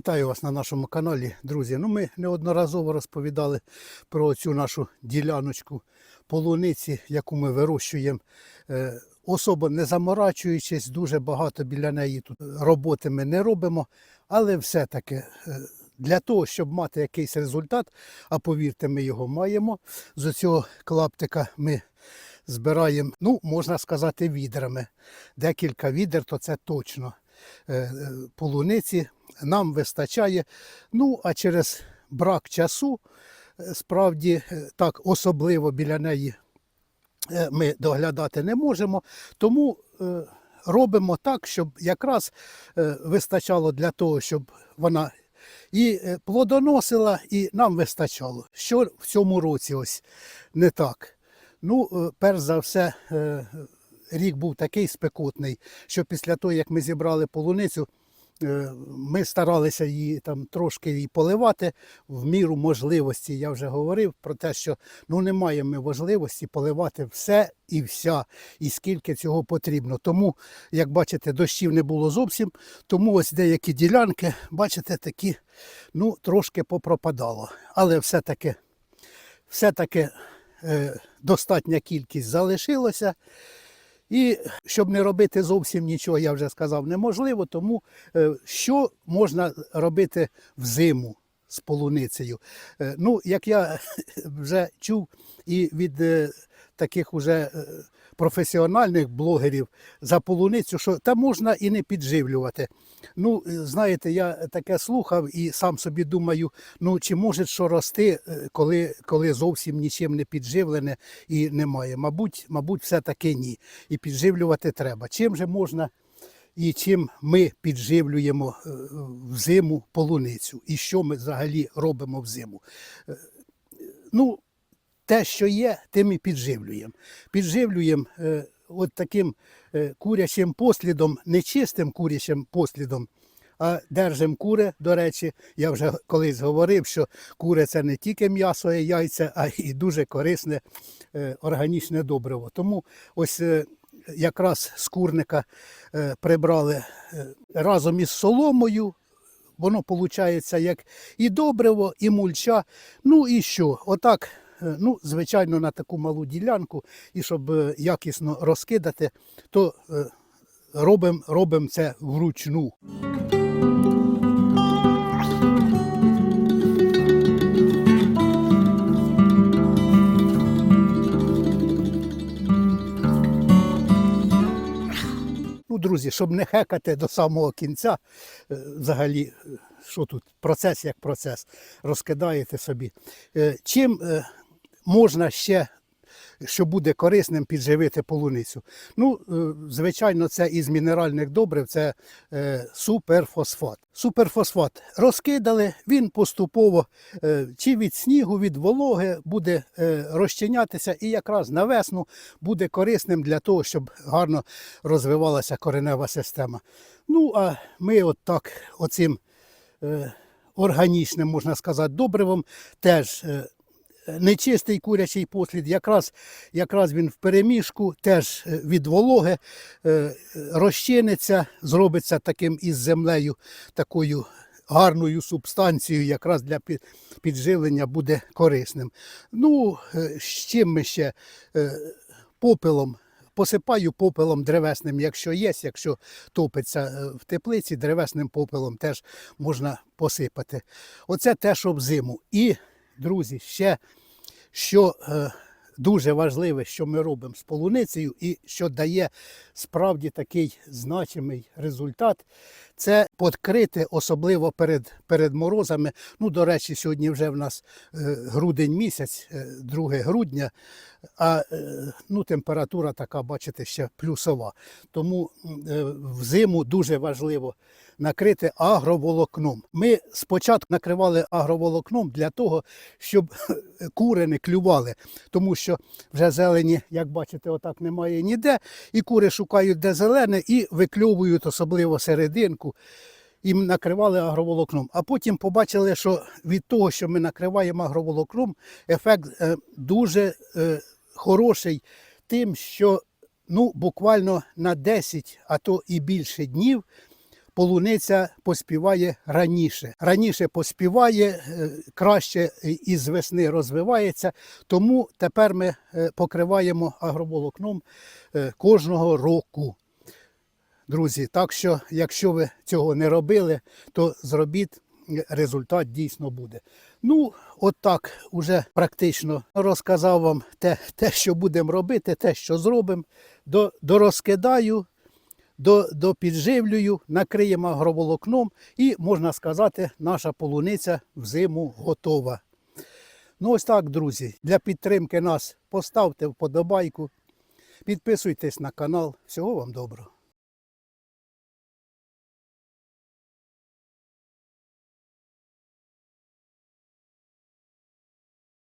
Вітаю вас на нашому каналі, друзі. Ну, ми неодноразово розповідали про цю нашу діляночку полуниці, яку ми вирощуємо. Е, Особо не заморачуючись, дуже багато біля неї тут роботи ми не робимо, але все-таки е, для того, щоб мати якийсь результат, а повірте, ми його маємо. З цього клаптика ми збираємо, ну, можна сказати, відрами. Декілька відер, то це точно. Е, е, Полуниці нам вистачає. Ну, а через брак часу, е, справді, так особливо біля неї ми доглядати не можемо. Тому робимо так, щоб якраз вистачало для того, щоб вона і плодоносила, і нам вистачало. Що в цьому році ось не так. Ну, перш за все, рік був такий спекотний, що після того, як ми зібрали полуницю, е, ми старалися її там трошки її поливати в міру можливості. Я вже говорив про те, що ну немає ми можливості поливати все і вся, і скільки цього потрібно. Тому, як бачите, дощів не було зовсім. Тому ось деякі ділянки, бачите, такі ну, трошки попропадало. Але все-таки все-таки е, достатня кількість залишилося. І щоб не робити зовсім нічого, я вже сказав, неможливо. Тому е, що можна робити взиму з полуницею? Е, ну, як я вже чув і від е, таких уже професіональних блогерів за полуницю, що та можна і не підживлювати. Ну, е, знаєте, я таке слухав і сам собі думаю, ну чи може що рости, е, коли, коли зовсім нічим не підживлене і немає. Мабуть, мабуть, все-таки ні. І підживлювати треба. Чим же можна і чим ми підживлюємо е, взиму полуницю? І що ми взагалі робимо взиму? Е, Ну, те, що є, тим і підживлюємо. Підживлюємо е, от таким е, курячим послідом, не чистим курячим послідом, а держимо кури. До речі, я вже колись говорив, що кури це не тільки м'ясо і яйця, а й дуже корисне е, органічне добриво. Тому ось е, якраз з курника е, прибрали е, разом із соломою. Воно виходить як і добриво, і мульча. Ну і що? Отак, ну, звичайно, на таку малу ділянку, і щоб е, якісно розкидати, то робимо робим це вручну. Ну, друзі, щоб не хекати до самого кінця, е, взагалі, е, що тут, процес як процес, розкидаєте собі. Е, Чим е, можна ще, що буде корисним, підживити полуницю? Ну, е, звичайно, це із мінеральних добрив, це е, суперфосфат. Суперфосфат розкидали, він поступово е, чи від снігу, від вологи буде розчинятися і якраз на весну буде корисним для того, щоб гарно розвивалася коренева система. Ну, а ми от так оцим органічним, можна сказати, добривом теж. Нечистий курячий послід, якраз, якраз він в переміжку, теж е, від вологи е, розчиниться, зробиться таким із землею, такою гарною субстанцією, якраз для підживлення буде корисним. Ну, е, з чим ми ще попелом. Посипаю попелом древесним, якщо є, якщо топиться в теплиці, древесним попелом теж можна посипати. Оце те, що взиму. І, друзі, ще що е, дуже важливе, що ми робимо з полуницею, і що дає справді такий значимий результат, це подкрити, особливо перед, перед морозами. Ну, до речі, сьогодні вже в нас е, грудень місяць, е, 2 грудня, а е, ну, температура така, бачите, ще плюсова. Тому м, е, взиму дуже важливо накрити агроволокном. Ми спочатку накривали агроволокном для того, щоб кури не клювали, тому що вже зелені, як бачите, отак немає ніде. І кури шукають де зелене і викльовують особливо серединку. І накривали агроволокном. А потім побачили, що від того, що ми накриваємо агроволокном, ефект е, дуже е, хороший тим, що ну, буквально на 10, а то і більше днів полуниця поспіває раніше. Раніше поспіває, е, краще із весни розвивається. Тому тепер ми покриваємо агроволокном кожного року. Друзі, так що, якщо ви цього не робили, то зробіть, результат дійсно буде. Ну, от так уже практично розказав вам те, те що будемо робити, те, що зробимо. До, дорозкидаю, до, допідживлюю, накриємо агроволокном і, можна сказати, наша полуниця взиму готова. Ну, ось так, друзі. Для підтримки нас поставте вподобайку, підписуйтесь на канал. Всього вам доброго.